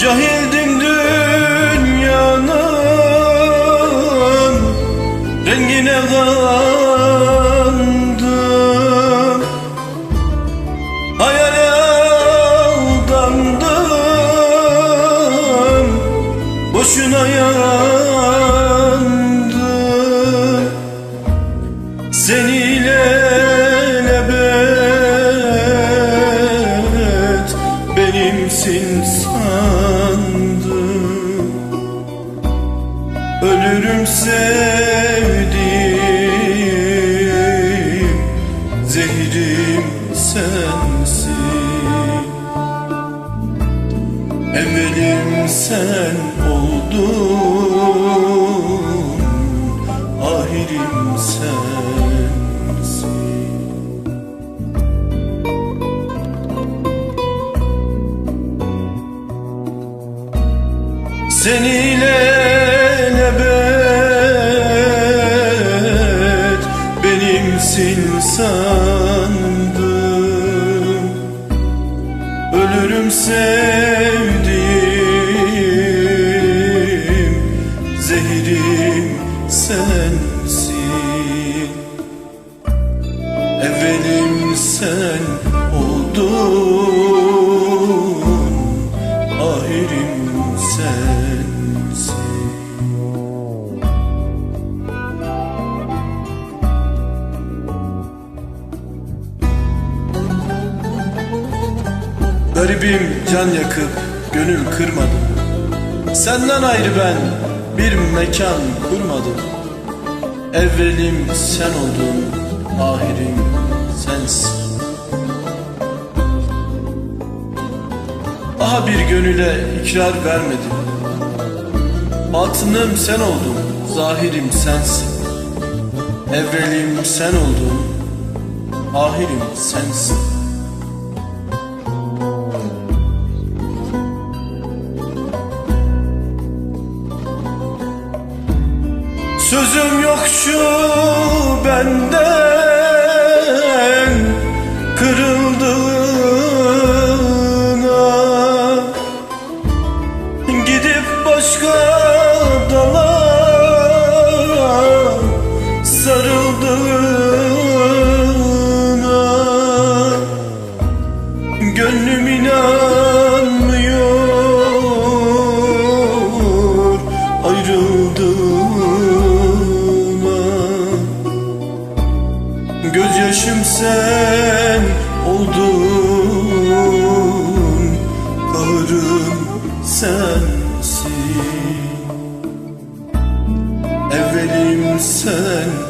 Cahildim dünyanın Rengine kandım Hayale aldandım Boşuna yandım Seni Ölürüm sevdiğim Zehrim sensin. Evvelim sen oldun Ahirim sensin. Seni ilelebet benimsin sandım. Ölürüm sevdiğim Zehrim sensin. Evvelim sen oldun Garibim can yakıp gönül kırmadım. Senden ayrı ben bir mekan kurmadım. Evvelim sen oldun, ahirim sensin. Daha bir gönüle ikrar vermedim. Batınım sen oldun, zahirim sensin. Evvelim sen oldun, ahirim sensin Sözüm yok şu benden Gözyaşım sen oldun Kahrım sensin. Evvelim sen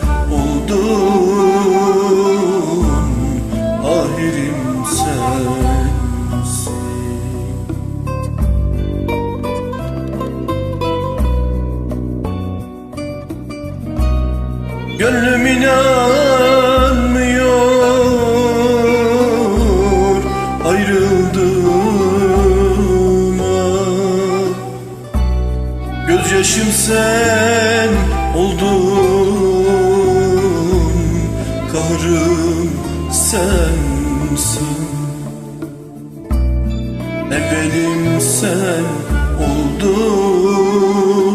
sen oldun Kahrım sensin. Evvelim sen oldun